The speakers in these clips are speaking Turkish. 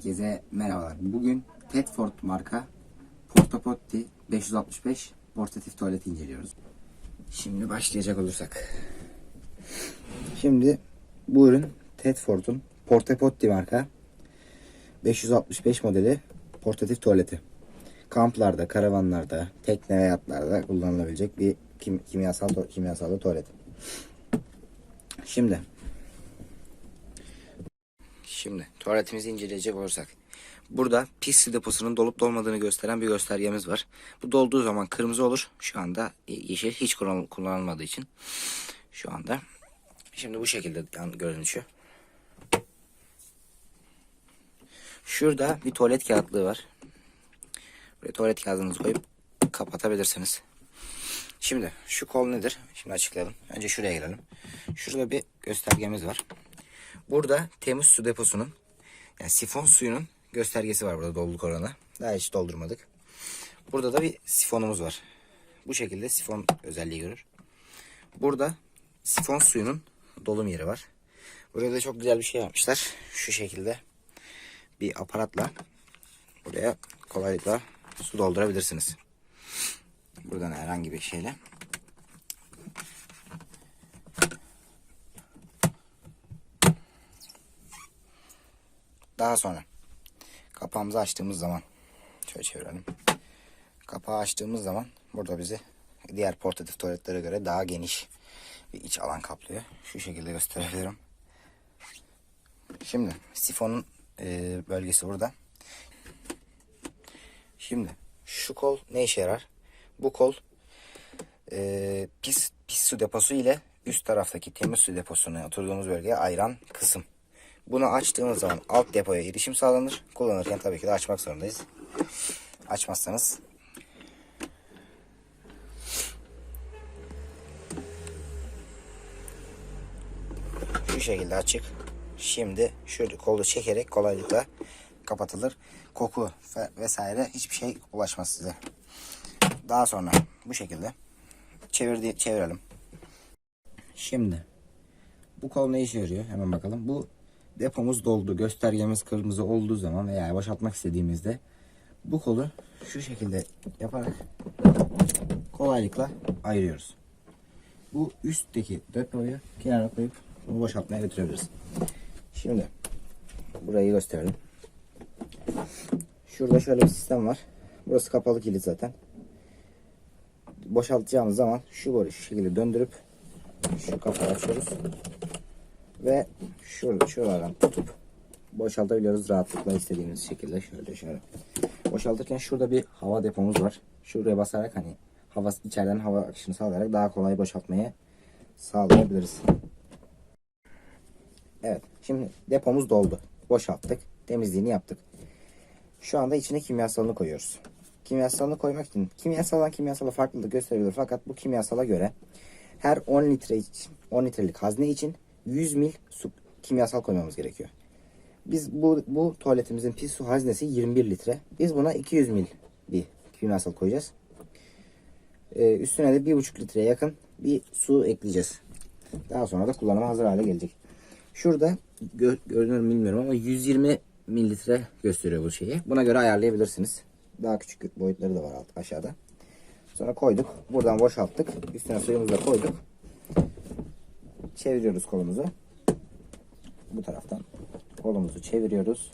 Herkese merhabalar. Bugün Tedford marka Portapotti 565 portatif tuvaleti inceliyoruz. Şimdi başlayacak olursak. Şimdi bu ürün Tedford'un Portapotti marka 565 modeli portatif tuvaleti. Kamplarda, karavanlarda, tekne ve yatlarda kullanılabilecek bir kim- kimyasal kimyasal tuvalet. Şimdi Şimdi tuvaletimizi inceleyecek olursak. Burada pis su deposunun dolup dolmadığını gösteren bir göstergemiz var. Bu dolduğu zaman kırmızı olur. Şu anda yeşil hiç kullan- kullanılmadığı için. Şu anda. Şimdi bu şekilde görünüşü. Şurada bir tuvalet kağıtlığı var. Buraya tuvalet kağıdınızı koyup kapatabilirsiniz. Şimdi şu kol nedir? Şimdi açıklayalım. Önce şuraya gelelim. Şurada bir göstergemiz var. Burada temiz su deposunun yani sifon suyunun göstergesi var burada doluluk oranı. Daha hiç doldurmadık. Burada da bir sifonumuz var. Bu şekilde sifon özelliği görür. Burada sifon suyunun dolum yeri var. Burada da çok güzel bir şey yapmışlar. Şu şekilde bir aparatla buraya kolaylıkla su doldurabilirsiniz. Buradan herhangi bir şeyle Daha sonra kapağımızı açtığımız zaman şöyle çevirelim. Kapağı açtığımız zaman burada bizi diğer portatif tuvaletlere göre daha geniş bir iç alan kaplıyor. Şu şekilde gösterebilirim. Şimdi sifonun e, bölgesi burada. Şimdi şu kol ne işe yarar? Bu kol e, pis, pis su deposu ile üst taraftaki temiz su deposunu oturduğumuz bölgeye ayıran kısım. Bunu açtığımız zaman alt depoya erişim sağlanır. Kullanırken tabii ki de açmak zorundayız. Açmazsanız şu şekilde açık. Şimdi şöyle kolu çekerek kolaylıkla kapatılır. Koku ve- vesaire hiçbir şey ulaşmaz size. Daha sonra bu şekilde çevirdi çevirelim. Şimdi bu kol ne işe yarıyor? Hemen bakalım. Bu depomuz doldu. Göstergemiz kırmızı olduğu zaman veya boşaltmak istediğimizde bu kolu şu şekilde yaparak kolaylıkla ayırıyoruz. Bu üstteki depoyu kenara koyup bunu boşaltmaya götürebiliriz. Şimdi burayı gösterelim. Şurada şöyle bir sistem var. Burası kapalı kilit zaten. Boşaltacağımız zaman şu boruyu şu şekilde döndürüp şu kapağı açıyoruz. Ve şurada şuralardan tutup boşaltabiliyoruz rahatlıkla istediğimiz şekilde şöyle şöyle. Boşaltırken şurada bir hava depomuz var. Şuraya basarak hani hava içeriden hava akışını sağlayarak daha kolay boşaltmayı sağlayabiliriz. Evet. Şimdi depomuz doldu. Boşalttık. Temizliğini yaptık. Şu anda içine kimyasalını koyuyoruz. Kimyasalını koymak için kimyasaldan kimyasala farklılık gösterebilir fakat bu kimyasala göre her 10 litre için 10 litrelik hazne için 100 mil su kimyasal koymamız gerekiyor. Biz bu bu tuvaletimizin pis su haznesi 21 litre. Biz buna 200 mil bir kimyasal koyacağız. Ee, üstüne de 1,5 litreye yakın bir su ekleyeceğiz. Daha sonra da kullanıma hazır hale gelecek. Şurada gö görünür bilmiyorum ama 120 mililitre gösteriyor bu şeyi. Buna göre ayarlayabilirsiniz. Daha küçük boyutları da var alt aşağıda. Sonra koyduk. Buradan boşalttık. Üstüne suyumuzu da koyduk. Çeviriyoruz kolumuzu. Bu taraftan kolumuzu çeviriyoruz.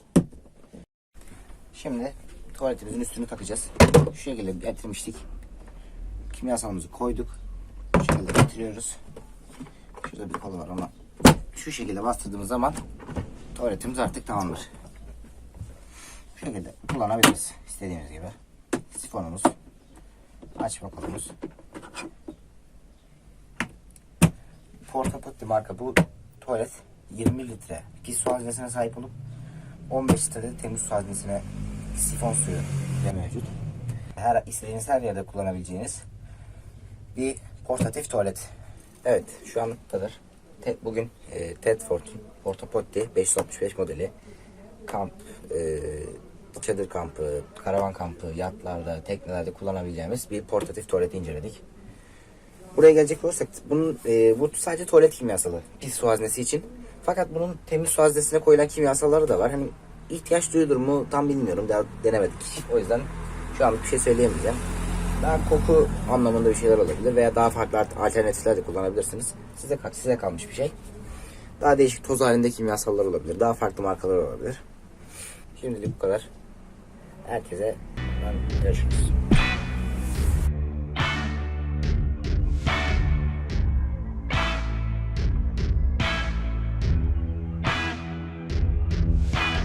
Şimdi tuvaletimizin üstünü takacağız. Şu şekilde getirmiştik. Kimyasalımızı koyduk. Şu şekilde getiriyoruz. Şurada bir kolu var ama şu şekilde bastırdığımız zaman tuvaletimiz artık tamamdır. Şu şekilde kullanabiliriz istediğimiz gibi. Sifonumuz, açma kolumuz. Portapotti marka bu tuvalet 20 litre pis su haznesine sahip olup 15 litre temiz su haznesine sifon suyu de mevcut. Her istediğiniz her yerde kullanabileceğiniz bir portatif tuvalet. Evet şu an kadar. Te- bugün e, Tedford'un Portapotti 565 modeli kamp, e, çadır kampı, karavan kampı, yatlarda, teknelerde kullanabileceğimiz bir portatif tuvaleti inceledik. Buraya gelecek olursak bunun e, bu sadece tuvalet kimyasalı pis su haznesi için. Fakat bunun temiz su haznesine koyulan kimyasalları da var. Hani ihtiyaç duyulur mu tam bilmiyorum. Daha denemedik. O yüzden şu an bir şey söyleyemeyeceğim. Daha koku anlamında bir şeyler olabilir veya daha farklı alternatifler de kullanabilirsiniz. Size size kalmış bir şey. Daha değişik toz halinde kimyasallar olabilir. Daha farklı markalar olabilir. Şimdilik bu kadar. Herkese görüşürüz.